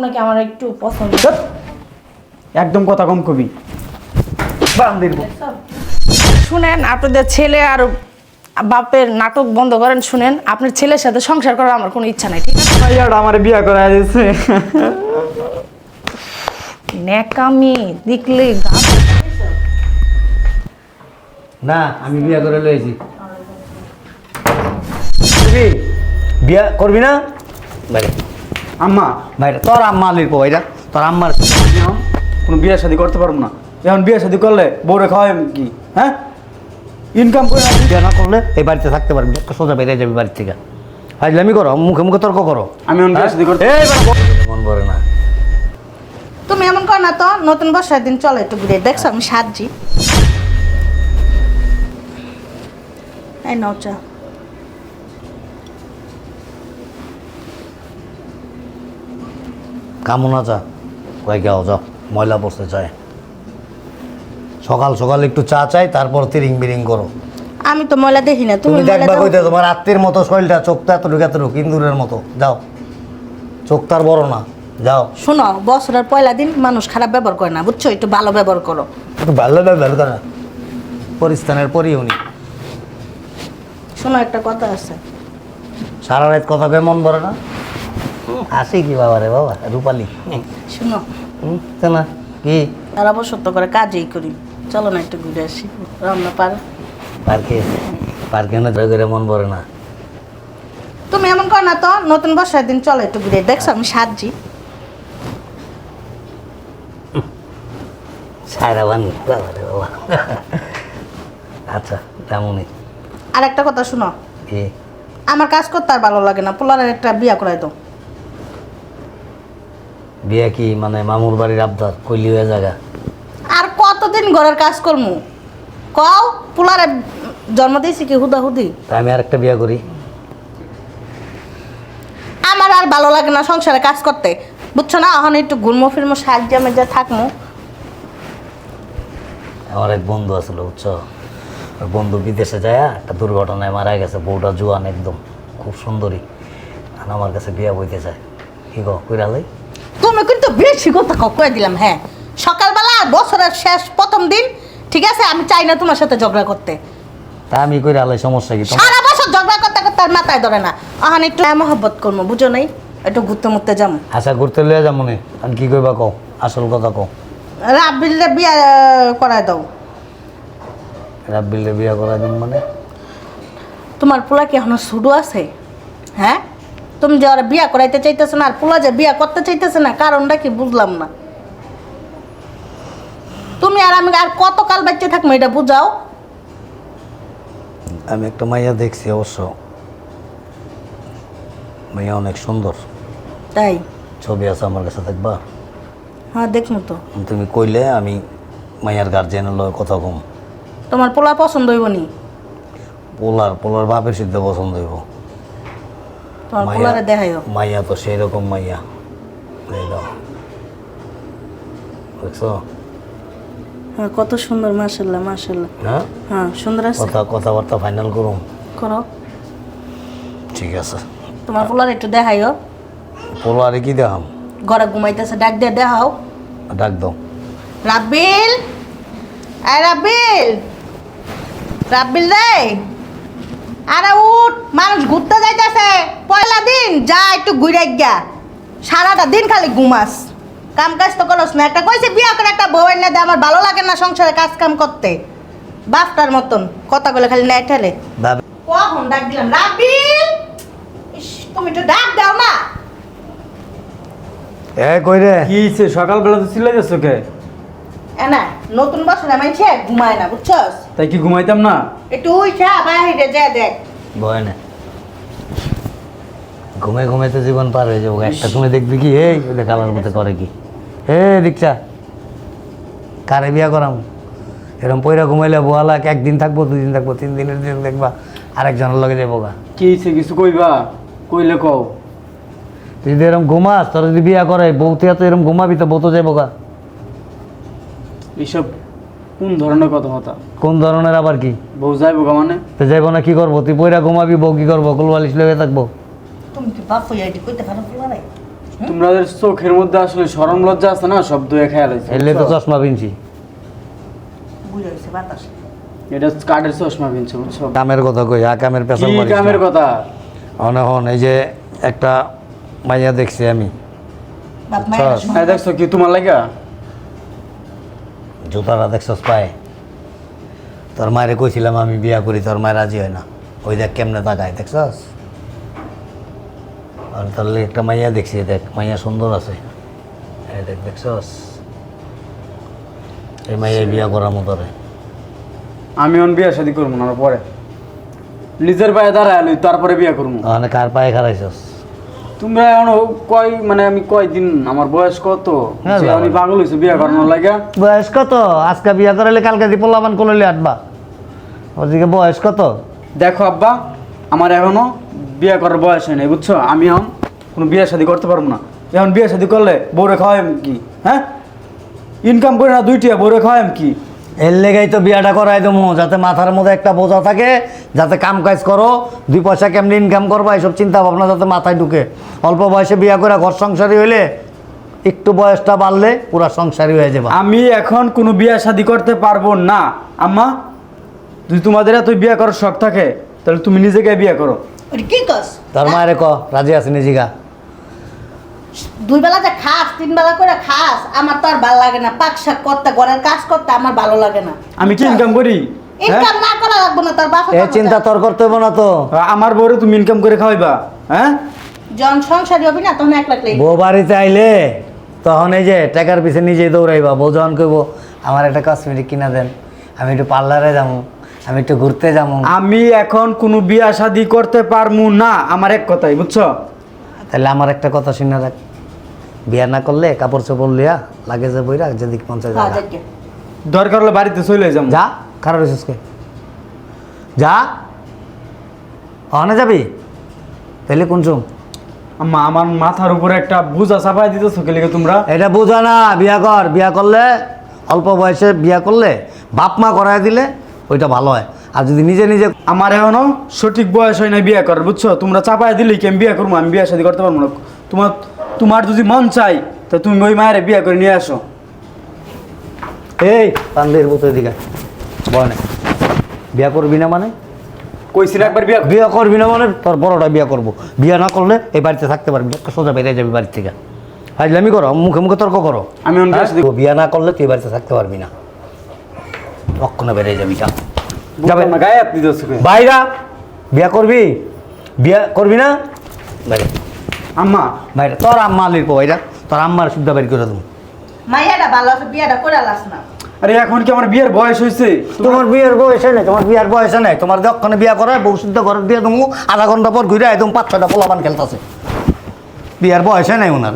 আপনাকে আমার একটু পছন্দ। একদম কথা কম কবি। শুনেন আপনাদের ছেলে আর বাপের নাটক বন্ধ করেন শুনেন। আপনার ছেলের সাথে সংসার করার আমার কোনো ইচ্ছা নাই ঠিক আছে? ভাইয়াটা আমার বিয়া করা দিয়েছে। ন্যাকামি দেখলে না আমি বিয়ে করে লয়েছি করবি বিয়া করবি না? বাইরে আম্মা বাইরে তোর আম্মা আলির পো এটা তোর আম্মার আমি কোনো বিয়ে শাদি করতে পারব না। এখন বিয়ে শাদি করলে বউরে খাওয়াই কি হ্যাঁ? ইনকাম করে না- না করলে এই বাড়িতে থাকতে পারবি সোজা বেরিয়ে যাবি বাড়ি থেকে। ফাজলামি করো মুখে মুখে তর্ক করো। আমি এখন বিয়ে শাদি করতে এই বাড়া বউ- মন ভরে না। তুমি এমন কর না তো নতুন বর্ষার দিন চলো একটু ঘুরে। দেখছ আমি সাজি এই নাও চা কামনা চা কয়ে যাও যাও ময়লা বসতে চায় সকাল সকাল একটু চা চাই তারপর তিরিং বিরিং করো। আমি তো ময়লা দেখি না তুমি দেখবা। কইতে তোমার আত্মীর মতো শরীরটা চোখটা এতটুকু এতটুকু ইন্দুরের মতো। যাও। চোখ তার বড় না। যাও। শোনো বছরের পয়লা দিন মানুষ খারাপ ব্যবহার করে না বুঝছ? একটু ভালো ব্যবহার করো। একটু ভালো ভালো করে পরিস্থানের পরই উনি। শোনো একটা কথা আছে। সারা রাত কথা কয়ে মন ভরে না? আসি কি বাবা রে বাবা? রূপালি। শোনো। হুম, তা না কি? আর অবসত্য করে কাজই করি। চলো না একটু ঘুরে আসি রান্না পারো? পার্কে পার্কে না জয় করে মন ভরে না। তুমি এমন কর না তো নতুন বর্ষার দিন চলো একটু ঘুরে। দেখছ আমি সাজি সারা বানি বাবা রে বাবা। আচ্ছা তেমনই আর একটা কথা শোনো। কি? আমার কাজ করতে আর ভালো লাগে না পোলারের একটা বিয়া করাই দাও। বিয়ে কি মানে মামুর বাড়ির আবদার? কইলি হয়ে জায়গা আর কতদিন ঘরের কাজ করমু? কও পোলারে জন্ম দিয়েছি কি হুদা হুদি তা আমি আর একটা বিয়ে করি। আমার আর ভালো লাগে না সংসারে কাজ করতে। বুঝছ না? এখন একটু ঘুরমো ফিরমো সাহায্য মেজা থাকমু। আমার এক বন্ধু আসলো বুঝছ? বন্ধু বিদেশে যায় একটা দুর্ঘটনায় মারা গেছে বউটা জুয়ান একদম খুব সুন্দরী। আর আমার কাছে বিয়ে বইতে চায়। কি গো কইরালাই তুমি কিন্তু বেশি কথা কয়ে দিলাম হ্যাঁ। সকালবেলা আর বছরের শেষ প্রথম দিন ঠিক আছে আমি চাই না তোমার সাথে ঝগড়া করতে। তা আমি কইরালাই সমস্যা কি তোমার? সারা বছর ঝগড়া করতে করতে আর মাথায় ধরে না। এখন একটু মহব্বত করব বুঝো নাই? একটু ঘুরতে মুরতে যাব আশা ঘুরতে লইয়া যাব নে। আর কি কইবা কও আসল কথা কও। রাবিলে বিয়া করায় দাও। রাব্বিলে বিয়া করা দিন মানে? তোমার পোলা কি এখনও শুরু আছে? হ্যাঁ? তুমি যে ওরা বিয়া করাইতে চাইতেছো না আর পোলা যে বিয়া করতে চাইতেছে না কারণটা কি বুঝলাম না। তুমি আর আমি আর কতকাল বাচ্চা থাকব এটা বুঝাও। আমি একটা মাইয়া দেখছি অবশ্য। মাইয়া অনেক সুন্দর। তাই? ছবি আছে আমার কাছে দেখবা? হ্যাঁ দেখব তো। তুমি কইলে আমি মাইয়ার গার্জেনের লগে কথা কম। তোমার পোলা পছন্দ হইব নি? পোলার পোলার বাপের সিদ্ধ পছন্দ হইব। তোমার পোলারে দেখাইও। মাইয়া তো সেই রকম মাইয়া দেখছ? হ্যাঁ কত সুন্দর মার্শাল্লাহ মার্শাল্লাহ হ্যাঁ? হ্যাঁ সুন্দর আছে। কথা কথাবার্তা ফাইনাল করুম। করো। ঠিক আছে। তোমার পোলার একটু দেখাইও। পোলারে কি দেখাম? ঘরে ঘুমাইতেছে ডাক দিয়ে দেখাও। ডাক দাও। রাব্বিল! আয় রাব্বিল! রাব্বিল রে আরে উঠ মানুষ ঘুরতে যাইতেছে। পয়লা দিন যা একটু ঘুরে গিয়া। সারাটা দিন খালি ঘুমাস। কাম কাজ তো করস না। একটা কইছে বিয়া করে একটা বউ এনে দে আমার ভালো লাগে না সংসারে কাজ কাম করতে। বাপটার মতন কথা বলে খালি নেয় ঠেলে। কখন ডাক দিলাম? তুমি একটু ডাক দাও না। এ কই রে? কি হইছে? সকালবেলা তো চিল্লাই যাচ্ছ কে? এ না নতুন বছরে মাইছে ঘুমায় না বুঝছস? তাই কি ঘুমাইতাম না? একটু বাইরে যা দেখ। ভয় না ঘুমে ঘুমেতে জীবন পার হয়ে যাব। একটা তুমি দেখবি কি এই ওদের কালার মধ্যে করে কি। হে দীক্ষা কারে বিয়া করাম? এরকম পয়রা ঘুমাইলে বোয়ালাক একদিন থাকব দুই দিন থাকব তিন দিনের দিন দেখবা আরেকজনের লগে যাব গা। কি কিছু কইবা? কইলে কও। তুই যদি এরকম ঘুমাস তোর যদি বিয়া করে বউতে তো এরকম ঘুমাবি তো বউ তো যাব গা। এইসব কোন ধরনের কথাবার্তা? কোন ধরনের আবার কি? বউ যাইবো গা মানে? তো যাইবো না কি করব? তুই পয়রা ঘুমাবি বউ কি করব? কুলবালিশ লগে থাকব? তুমি কি বাপ হইয়া এটি কইতে পারো তোমাদের চোখের মধ্যে আসলে সরম লজ্জা আছে না? সব দুয়ে খেয়াল হয়েছে এলে তো চশমা পিনছি। বুঝে গেছে বাতাস। এটা কাঠের চশমা কিনছে বুঝছ? কামের কথা কই আ কামের পেছন কি। কামের কথা? অনহন এই যে একটা মাইয়া দেখছি আমি। দেখছ কি তোমার লাগা জুতাটা দেখছস পায়ে তোর মায়ের কইছিলাম আমি বিয়া করি তোর মায়ের রাজি হয় না। ওই দেখ কেমনে তাকায় দেখছস? আর তোর লেগে একটা মাইয়া দেখছি দেখ মাইয়া সুন্দর আছে। এই দেখ দেখছস? এই মাইয়া বিয়া করার মতো রে। আমি অন বিয়ে শাদি করব না পরে। নিজের পায়ে দাঁড়ায় তারপরে বিয়ে করব। কার পায়ে খারাইছস তোমরা এখন কয় মানে আমি কয়দিন আমার বয়স কত? হ্যাঁ, আমি। পাগল হয়েছি বিয়ে করানোর লাগা বয়স কত? আজকে বিয়া করালে কালকে দি পোলাবান করলে আটবা ওদিকে বয়স কত? দেখো আব্বা আমার এখনও বিয়ে করার বয়স হয় নাই বুঝছ? আমি এখন কোনো বিয়ে শাদি করতে পারব না। এখন বিয়ে শাদি করলে বউরে খাওয়াই কি? হ্যাঁ? ইনকাম করে না দুইটিয়া বউরে খাওয়াই কি? এর লেগেই তো বিয়াটা করাই দেবো যাতে মাথার মধ্যে একটা বোঝা থাকে যাতে কাম কাজ করো দুই পয়সা কেমনি ইনকাম করবা এইসব চিন্তা ভাবনা যাতে মাথায় ঢুকে। অল্প বয়সে বিয়া করে ঘর সংসারী হইলে একটু বয়সটা বাড়লে পুরা সংসারী হয়ে যাবে। আমি এখন কোনো বিয়ে শাদি করতে পারব না। আম্মা যদি তোমাদের এত বিয়ে করার শখ থাকে তাহলে তুমি নিজেকে বিয়ে করো। ওরে কি কস? তোর মায়ের ক রাজি আছে নিজিকা দুই বেলা যে খাস তিন বেলা করে খাস আমার তো আর ভালো লাগে না। পাক শাক করতে ঘরের কাজ করতে আমার ভালো লাগে না। আমি কি ইনকাম করি। হ্যাঁ? ইনকাম না করা লাগবে না তোর বাসা এ চিন্তা তোর করতে হবে না তো। আমার বউরে তুমি ইনকাম করে খাওয়াইবা হ্যাঁ? জন সংসারী হবি না তখন এক লাখ লাগবে। বউ বাড়িতে আইলে তখন এই যে টাকার পিছে নিজেই দৌড়াইবা। বউ যখন কইব আমার একটা কসমেটিক কিনা দেন আমি একটু পার্লারে যাব আমি একটু ঘুরতে যাব আমি এখন কোনো বিয়া শাদি করতে পারমু না আমার এক কথাই বুঝছ? তাহলে আমার একটা কথা শুনে রাখ। বিয়া না করলে কাপড় চোপড় লিয়া লাগে যে বইরা যেদিক পঞ্চায়েত দেখে দরকার হলে বাড়িতে চলে যাম যা খারাপ হয়েছিস কে যা। অনে যাবি? তাহলে কোন চুম আম্মা আমার মাথার উপরে একটা বুঝা চাপাই দিতেছো কে লিগে তোমরা? এটা বুঝা না বিয়া কর। বিয়া করলে অল্প বয়সে বিয়া করলে বাপ মা করায় দিলে ওইটা ভালো হয়। আর যদি নিজে নিজে আমার এখনও সঠিক বয়স হয় না বিয়ে করার বুঝছ? তোমরা চাপাই দিলেই কি আমি বিয়ে করব? আমি বিয়ে শাদি করতে পারব না। তোমার তোমার যদি মন চাই তো তুমি ওই মায়ের বিয়ে করে নিয়ে আসো। এই পান্ডের বুতের দিকে বয় না। বিয়া করবি না মানে? কইছি না একবার বিয়ে বিয়া করবি না মানে? তোর বড়টা বিয়া করব। বিয়া না করলে এই বাড়িতে থাকতে পারবি সোজা বেরিয়ে যাবি বাড়ি থেকে। ফাজলামি করো মুখে মুখে তর্ক করো। আমি বিয়ে হ্যাঁ? বিয়া না করলে তুই বাড়িতে থাকতে পারবি না। কখনো বেরিয়ে যাবি যা। যাবে। না গায়ে আপনি বাইরা বিয়া করবি? বিয়া করবি না? বাইরে আম্মা। বাইরে তোর আম্মা লিখব বাইরা তোর আম্মার শুদ্ধ বের করে দেবো। মাইয়াটা ভালো আছে বিয়াটা করে লাস না। আরে এখন কি আমার বিয়ের বয়স হয়েছে তোমার বিয়ের বয়সে নেই তোমার বিয়ার বয়সে নেই। তোমার যখন বিয়া করে বউ শুদ্ধ করে দিয়ে তুমি আধা ঘণ্টা পর ঘুরে একদম পাঁচ ছটা পোলাপান খেলতেছে। বিয়ার বয়সে নেই ওনার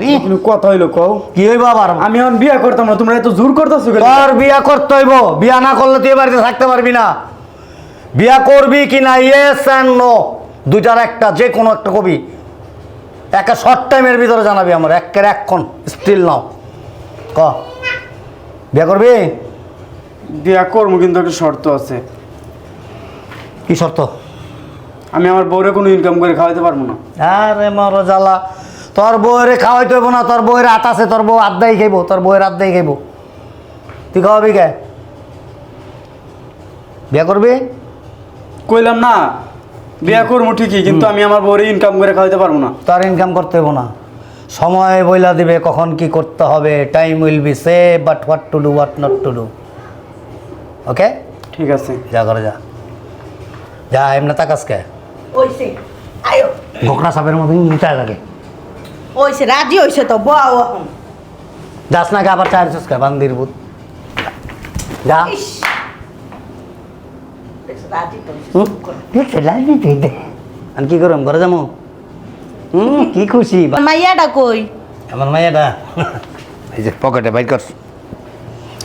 কথা হইল কও। কি হইব আবার? আমি এখন বিয়ে করতাম না তোমরা এত জোর করতেছো কেন? তোর বিয়া করতে হইব বিয়া না করলে তুই বাড়িতে থাকতে পারবি না। বিয়া করবি কি না? ইয়েস অ্যান্ড নো দুইটার একটা যে কোনো একটা কবি। একটা শর্ট টাইমের ভিতরে জানাবি আমার একের এক্ষণ স্টিল নাও ক? বিয়া করবি? বিয়ে করব কিন্তু একটা শর্ত আছে। কি শর্ত? আমি আমার বউরে কোনো ইনকাম করে খাওয়াইতে পারব না। আরে মর জ্বালা। তোর বউরে খাওয়াইতে হইব না তোর বউয়ের হাত আছে তোর বউ আড্ডাই খাইব তোর বউয়ের আড্ডাই খাইব। তুই খাওয়াবি কে? বিয়া করবি? কইলাম না বিয়া করব ঠিকই কিন্তু আমি আমার বউরে ইনকাম করে খাওয়াইতে পারব না। তার ইনকাম করতে হইব না। সময় বইলা দিবে কখন কি করতে হবে time will be say but what to do what not to do okay ঠিক আছে। যা করে যা। যা এমনি তাকাস কে? ওইছে আয়ো। ঘোকরা সাপের মতো মিটায় লাগে। ওইছে রাজি হইছে তো বউ এখন। যাস না কে আবার চার কে বান্দির বুত। যা। দেখছ, তো আমি কি করম ঘরে যাব? হুম কি খুশি? বা- মাইয়াটা কই? আমার মাইয়াটা? এই যে পকেটে বাইর কর।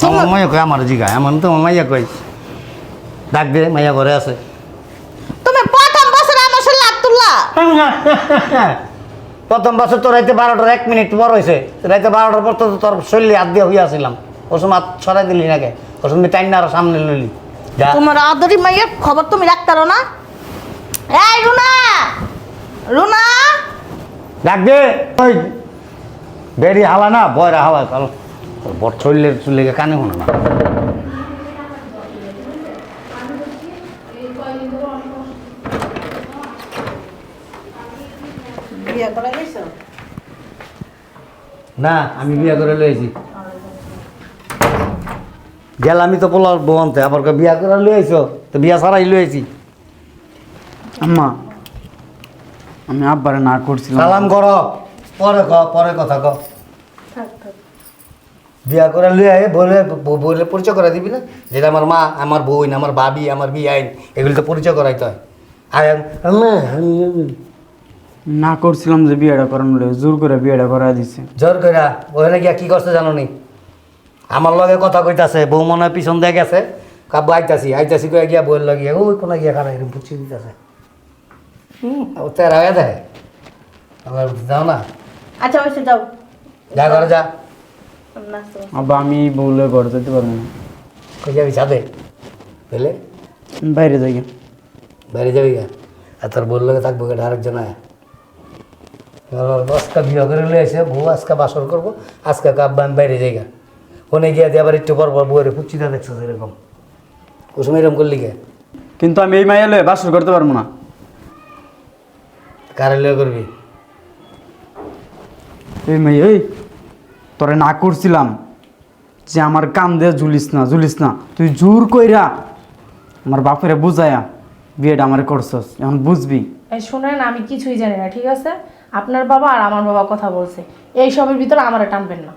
আমার মাইয়া কই আমার জিগা এমন তো আমার মাইয়া কই ডাক দে মাইয়া ঘরে আছে। তুমি প্রথম বছর আমার সাথে লাভ তুললা? প্রথম বছর তো রাইতে বারোটার এক মিনিট পর হয়েছে রাইতে বারোটার পর তো তোর শরীরে হাত দিয়ে হইয়া আসছিলাম ওই সময় হাত ছড়াই দিলি নাকি? ওই সময় টাইম আরও সামনে লইলি। তোমার আদরি মাইয়ের খবর তুমি রাখতে পারো না? এই রুনা! রুনা! ডাক দে। ওই বেরি হালা না বয়রা হালা কারণ বট চললে চলে কানে শোনে না। না আমি বিয়া করে লইছি। গেল আমি তো পোলার বনতে আবার বিয়া করে লইছো তো বিয়া সারাই ছাড়াই লইছি আম্মা আমি আব্বারে না করছিলাম। সালাম কর। পরে ক পরে কথা ক বিয়া করে লই আয় বলে বলে পরিচয় করে দিবি না? যেটা আমার মা আমার বোন আমার ভাবি আমার বিয়াইন এগুলি তো পরিচয় করাইতে হয়। আর না করছিলাম যে বিয়েটা করানো জোর করে বিয়েটা করা দিছে। জোর কইরা ওখানে গিয়া কি করছে জানো নি? আমার লগে কথা কইতাছে বউ মনে হয় পিছন দিয়ে গেছে। কাব্য আইতাছি আইতাছি কয়ে গিয়া বইয়ের লাগিয়ে ওই কোনা গিয়া খারাপ এরকম পুছিয়ে দিতেছে হুম ও তেরা হয়ে দেয়। আবার যাও না। আচ্ছা ওইসে যাও। যা ঘরে যা। আব্বা আমি বলে ঘর যেতে পারব না। কই যাবি ছাদে? পেলে বাইরে যাই গে। বাইরে যাবি গা? আর তোর বউর লগে থাকব কেটে আরেকজন আয়। আজকে বিয়ে করে এসে বউ আজকে বাসর করব আজকে কাব্বা আমি বাইরে যাই ওনে গিয়ে দিয়ে আবার একটু পর পর বউয়ের পুচিটা দেখছ এরকম। কুসুম এরকম করলি গে কিন্তু আমি এই মাইয়া লয়ে বাসর করতে পারব না। কারে লিয়ে করবি? এই মাইয়া এই তোরে না করছিলাম যে আমার কাম দিয়ে ঝুলিস না ঝুলিস না। তুই জোর কইরা আমার বাপেরে বুঝায়া বিয়েটা আমার করছস এখন বুঝবি। এই শুনেন আমি কিছুই জানি না ঠিক আছে? আপনার বাবা আর আমার বাবা কথা বলছে। এই সবের ভিতরে আমার টানবেন না।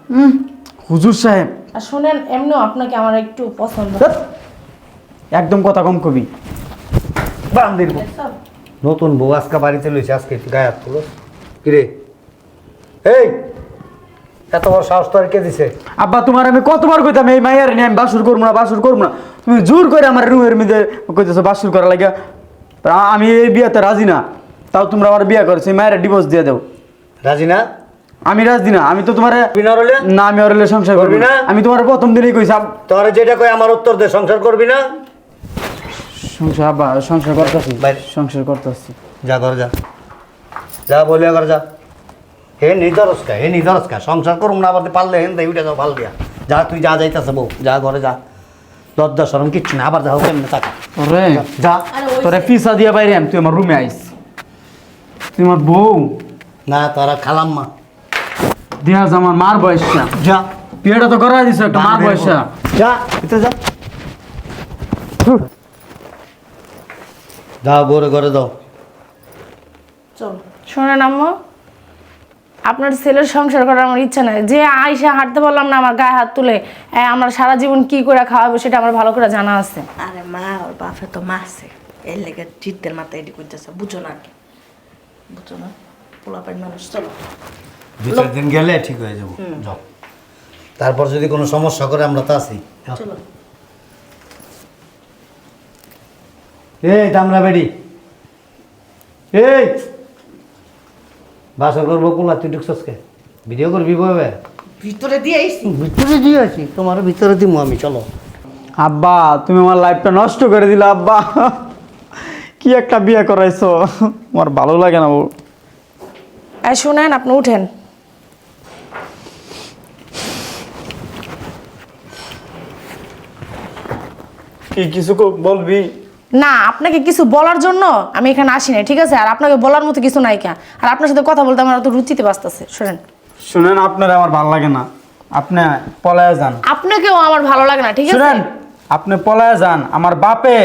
হুজুর সাহেব। আর শুনেন এমনিও আপনাকে আমার একটু পছন্দ। একদম কথা কম কবি। বান্দির বউ। নতুন বউ আজকে বাড়িতে লইছে আজকে একটু গায়ে হাত তুলো। কিরে? এই এত বড় সাহস তো আর কে দিছে? আব্বা তোমার আমি কতবার কইতাম এই মাইয়ার নিয়ে আমি বাসুর করব না বাসুর করব না। তুমি জোর করে আমার রুমের মধ্যে কইতেছো বাসুর করা লাগে। আমি এই বিয়াতে রাজি না। তাও তোমরা আমার বিয়া করেছ এই মায়ের ডিভোর্স দিয়ে দাও। রাজি না? আমি রাজি না আমি তো তোমার বিনা রলে না আমি ওর হলে সংসার করবি না? আমি তোমার প্রথম দিনই কইছি আব- তোর যেটা কই আমার উত্তর দে সংসার করবি না? সংসার আব্বা সংসার করতেছি বাইরে। সংসার করতেছি। যা ঘর যা। যা বলিয়া ঘর যা। হে নিদরস্কা হে নিদরস্কা সংসার করুম না আবার পারলে হেন দেই উঠে যাও ভালো দিয়া। যা তুই যা যাইতাছে বউ যা ঘরে যা। লজ্জা সরম কিচ্ছু না আবার যাও কেমনে টাকা তোরে যা। তোরে পিসা দিয়া বাইরে আম তুই আমার রুমে আইস। তুই আমার বউ। না তারা খালাম দিয়া আমার মার বয়সটা যা। বিয়েটা তো করাই দিছো একটা মার বয়সটা যা ভিতরে যা। যাও বউরে ঘরে দাও। চল। শোনেন আম্মু আপনার ছেলের সংসার করার আমার ইচ্ছা নাই। যে আইসা হাঁটতে পারলাম না আমার গায়ে হাত তুলে এ, আমরা সারা জীবন কি করে খাওয়াবো সেটা আমার ভালো করে জানা আছে। আরে মা ওর বাপে তো মারছে। এর লেগে চিত্তের মাথায় এটি করতেছে বুঝো না কি। বুঝো না পোলাপাই মানুষ চলো। দু চার দিন গেলে ঠিক হয়ে যাব। যাও। তারপর যদি কোনো সমস্যা করে আমরা তো আছি। এই দামরা বেডি। এই! বাসা করব কোলা তুই ঢুকছস কে? ভিডিও করবি ববে ভিতরে দিয়ে আইসি ভিতরে দিয়ে আছি তোমার ভিতরে দিমু আমি চলো। আব্বা তুমি আমার লাইফটা নষ্ট করে দিলা আব্বা। কি একটা বিয়ে করাইছো? আমার ভালো লাগে না এই শুনেন আপনি উঠেন। কি কিছু কো- বলবি? না আপনাকে কিছু বলার জন্য আমি এখানে আসি নাই ঠিক আছে? আর আপনাকে বলার মতো কিছু নাই কা আর আপনার সাথে কথা বলতে আমার অত রুচিতে বাঁচতেছে শুনেন। শুনেন আপনারা আমার ভালো লাগে না। আপনি পলায় যান। আপনাকেও আমার ভালো লাগে না ঠিক আছে? শুনেন আপনি পলায় যান। আমার বাপে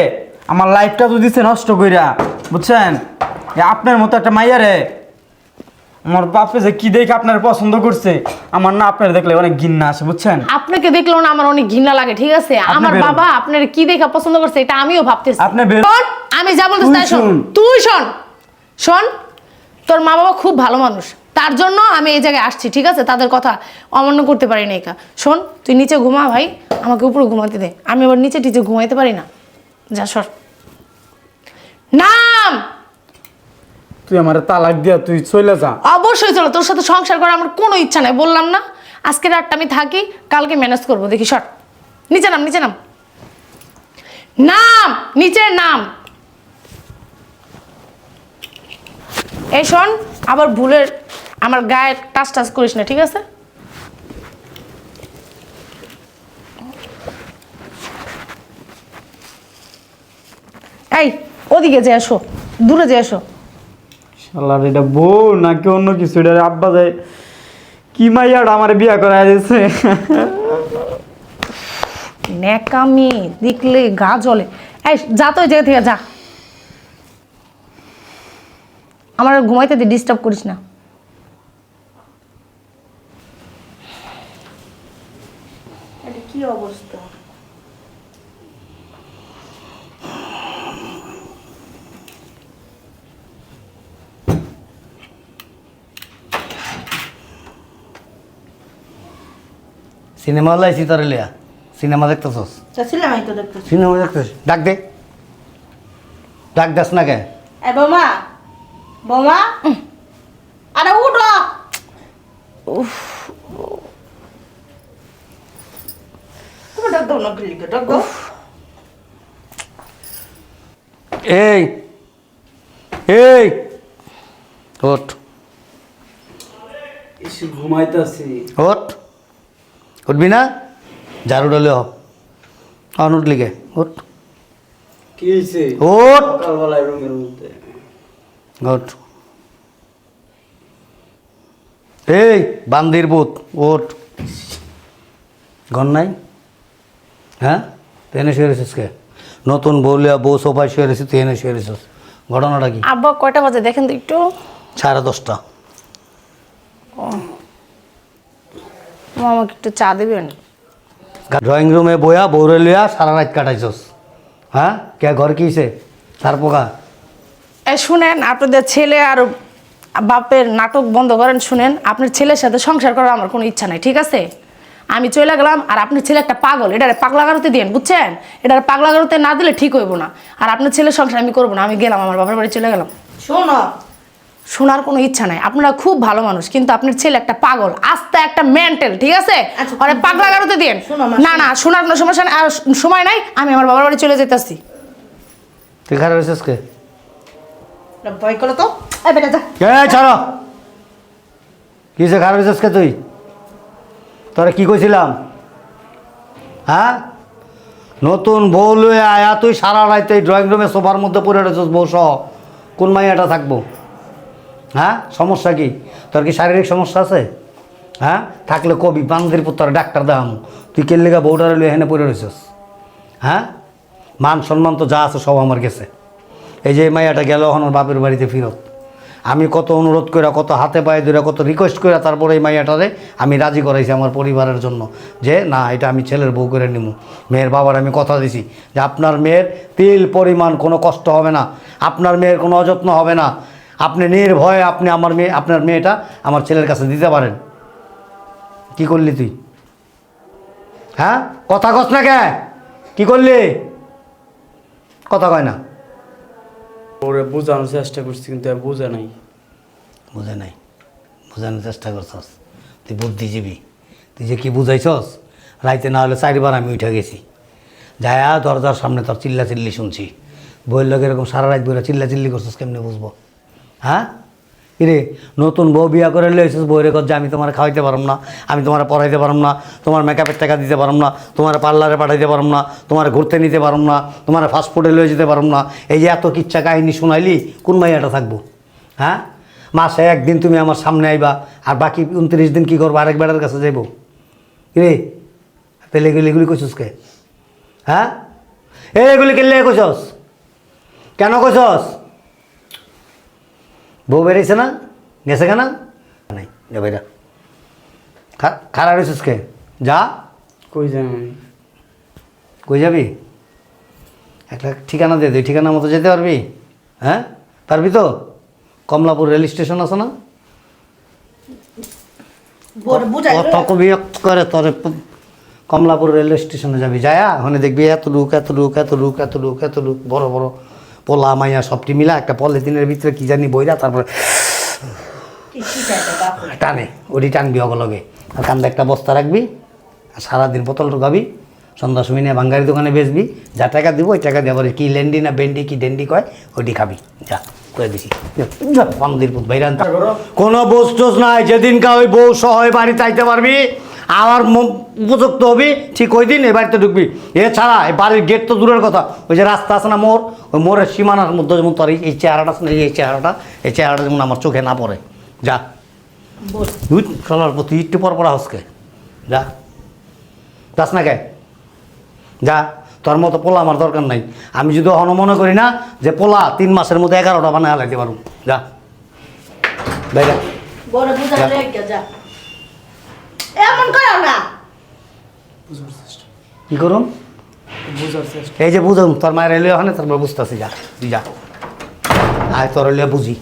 আমার লাইফটা তো দিছে নষ্ট কইরা বুঝছেন? এ আপনার মতো একটা মাইয়ারে আমার বাপে যে কি দেখে আপনার পছন্দ করছে আমার না আপনার দেখলে অনেক ঘিন্না আসে বুঝছেন? আপনাকে দেখলেও না আমার অনেক ঘৃণা লাগে ঠিক আছে? আমার বেরোন। বাবা আপনার কি দেখা পছন্দ করছে এটা আমিও ভাবতেছি। আপনি বের- শোন, আমি যা বলতেছি তুই তাই শোন। শোন। তুই শোন। শোন তোর মা বাবা খুব ভালো মানুষ। তার জন্য আমি এই জায়গায় আসছি ঠিক আছে? তাদের কথা অমান্য করতে পারি না একা। শোন তুই নিচে ঘুমা ভাই আমাকে উপরে ঘুমাতে দে। আমি আবার নিচে টিচে ঘুমাইতে পারি না। যা সর নাম! তুই আমার তালাক দিয়া তুই চলে যা। অবশ্যই চলো, তোর সাথে সংসার করার আমার কোনো ইচ্ছা নাই, বললাম না। আজকে রাতটা আমি থাকি, কালকে ম্যানেজ করব, দেখি শর্ট নিচে নাম নিচে নাম। নাম, নিচে নাম। এই শোন, আবার ভুলের আমার গায়ে টাচ টাচ করিস না, ঠিক আছে? এই, ওদিকে যে আসো, দূরে যে আসো। শালার এটা বউ নাকি অন্য কিছু? এটা আব্বা যায় কি মাইয়াটা আমার বিয়া করা দিয়েছে ন্যাকামি দেখলে গা জ্বলে। এই যা তো ওই জায়গা থেকে যা। আমার আর ঘুমাইতে ডিস্টার্ব করিস না। এটা কি অবস্থা? সিনেমা লাইছি তোর লিয়া সিনেমা দেখতেছস? আমি তো দেখতেছি। সিনেমা দেখতেছিস? ডাক দে। ডাক দাস না কে? এ বৌমা বৌমা? আরে উঠো। তুমি ডাক দাও না গিলিকে ডাক দাও। এই এই ওঠ। ঘুমাইতেছি। ওঠ। উঠবি না? ঝাড়ু ডলে হ। অন উঠলি কে ওঠ কি হয়েছে ওঠ সকালবেলায় রুমের মধ্যে। ওঠ এই বান্দির পুত ওঠ ঘর নাই? হ্যাঁ? তেনে শুয়ে রেছিস কে? নতুন বউলিয়া বউ সোফায় শুয়ে রেছিস তুই এনে শুয়ে রেছিস ঘটনাটা কি? আব্বা কয়টা বাজে? দেখেন তো একটু। সাড়ে দশটা। আমাকে একটু চা দেবেন? ড্রয়িং রুমে বয়া বউরে লিয়া সারা রাত কাটাইছস। হ্যাঁ? কে ঘর কিছে সার পোকা। এ শুনেন আপনাদের ছেলে আর বাপের নাটক বন্ধ করেন শুনেন। আপনার ছেলের সাথে সংসার করার আমার কোনো ইচ্ছা নাই ঠিক আছে? আমি চলে গেলাম আর আপনার ছেলে একটা পাগল। এটা পাগলা গারোতে দিন বুঝছেন? এটা পাগলা গারোতে না দিলে ঠিক হইব না। আর আপনার ছেলের সংসার আমি করব না আমি গেলাম আমার বাবার বাড়ি চলে গেলাম। শোনো শোনার কোনো ইচ্ছা নাই। আপনারা খুব ভালো মানুষ কিন্তু আপনার ছেলে একটা পাগল আস্তে একটা মেন্টাল ঠিক আছে? আচ্ছা, আরে পাগলা গারোতে দিন না না শোনার কোনো সমস্যা নাই আর সময় নাই আমি আমার বাবার বাড়ি চলে যেতেছি। তুই খারাপ হয়েছিস কে? না, ভয় করো তো। এ বেটা যা। এই ছাড়ো। কিসে খারাপ হয়েছিস কে তুই? তোরা কি কইছিলাম? হ্যাঁ? নতুন বউ লয়ে আয়া তুই সারা রাইতে ড্রয়িং রুমে সোফার মধ্যে পড়ে রয়েছিস বউ সহ। কোন মাইয়াটা থাকব? হ্যাঁ? সমস্যা কি? তোর কি শারীরিক সমস্যা আছে? হ্যাঁ? থাকলে কবি, বান্দির পুত্র, ডাক্তার দেখাম। তুই কে লেগা বউটারে লয়ে হেনে পড়ে রয়েছিস হ্যাঁ? মান সম্মান তো যা আছে সব আমার গেছে এই যে মাইয়াটা গেল এখন বাপের বাড়িতে ফিরত। আমি কত অনুরোধ করে কত হাতে পায়ে ধরে কত রিকোয়েস্ট করে তারপরে এই মাইয়াটারে আমি রাজি করাইছি আমার পরিবারের জন্য। যে, না, এটা আমি ছেলের বউ করে নিব মেয়ের বাবার আমি কথা দিছি। যে, আপনার মেয়ের তিল পরিমাণ কোনো কষ্ট হবে না। আপনার মেয়ের কোনো অযত্ন হবে না। আপনি নির্ভয়ে আপনি আমার মেয়ে আপনার মেয়েটা আমার ছেলের কাছে দিতে পারেন। কি করলি তুই? হ্যাঁ? কথা কস না কে? কি করলি? কথা কয় না। ওরে বোঝানোর চেষ্টা করছি কিন্তু বোঝে নাই। বুঝে নাই। বোঝানোর চেষ্টা করছস। তুই বুদ্ধিজীবী। তুই যে কি বুঝাইছস? রাইতে না হলে চারিবার আমি উঠে গেছি। যায়া দরজার সামনে তোর চিল্লা চিল্লি শুনছি। বইয়ের লোক এরকম সারা রাত বইরা চিল্লা চিল্লি করছিস কেমনে বুঝব? হ্যাঁ? কিরে, নতুন বউ বিয়া করে লইছিস বইরে কর যে আমি তোমার খাওয়াইতে পারম না, আমি তোমার পড়াইতে পারম না, তোমার মেকআপের টাকা দিতে পারম না, তোমার পার্লারে পাঠাইতে পারম না, তোমার ঘুরতে নিতে পারম না, তোমার ফাস্টফুডে লয়ে যেতে পারম না, এই যে এত কিচ্ছা কাহিনী শুনাইলি, কোন মাইয়াটা থাকব? হ্যাঁ? মাসে একদিন তুমি আমার সামনে আইবা, আর বাকি উনত্রিশ দিন কি করব, আরেক বেড়ার কাছে যাইব? কিরে তাহলে এগুলি এগুলি কইছস কে? হ্যাঁ? এগুলি কেলে কইছস কেন কইছস বউ বেরিয়েছে না? গেছে কেনা? নাই। যা বেরা খারাপ হয়েছিস কে? যা। কই আমি? কই যাবি? একটা ঠিকানা দিয়ে দে ঠিকানা মতো যেতে পারবি? হ্যাঁ? পারবি তো? কমলাপুর রেল স্টেশন আছে না? কত কবি করে তোরে কমলাপুর রেলওয়ে স্টেশনে যাবি। যায়া ওখানে দেখবি এত লুক এত লুক এত লুক এত লুক এত লুক বড় বড়। পোলা, মাইয়া সবটি মিলা একটা পলিথিনের ভিতরে কি জানি বইরা, তারপরে টানে ওটি টানবি অগলগে আর কান্দে একটা বস্তা রাখবি, আর সারাদিন বোতল ঢুকাবি, সন্ধ্যা সময় নিয়ে বাঙ্গারি দোকানে বেচবি, যা টাকা দিব ওই টাকা দিয়ে আবার কি লেন্ডি না বেন্ডি, কি ডেন্ডি কয় ওটি খাবি, যা। করে দিছি। বান্দির পুত ভাইরান কোনো বস্তুস নাই যেদিনকা ওই বউ সহ ওই বাড়িতে আইতে পারবি আমার উপযুক্ত হবি ঠিক ওই দিন এই বাড়িতে ঢুকবি। এছাড়া এই বাড়ির গেট তো দূরের কথা ওই যে রাস্তা আছে না মোর ওই মোড়ের সীমানার মধ্যে যেমন তোর এই- এই চেহারাটা আছে না, এই চেহারাটা এই চেহারাটা যেমন আমার চোখে না পড়ে। যা। তুই চলার প্রতি একটু পর পর হাউসকে যা। যাস না কে? যা। তোর মতো পোলা আমার দরকার নাই। আমি যদি অন মনে করি না যে পোলা তিন মাসের মধ্যে এগারোটা বানায় হালাইতে পারব। যা। দেখা বড় বুঝা যা। এমন করো না। কি করুম? এই যে বুঝুন তোর মায়ের এলিয়ে ওখানে তারপর বুঝতেছি যা। যা। আয় তোর এলিয়ে বুঝি।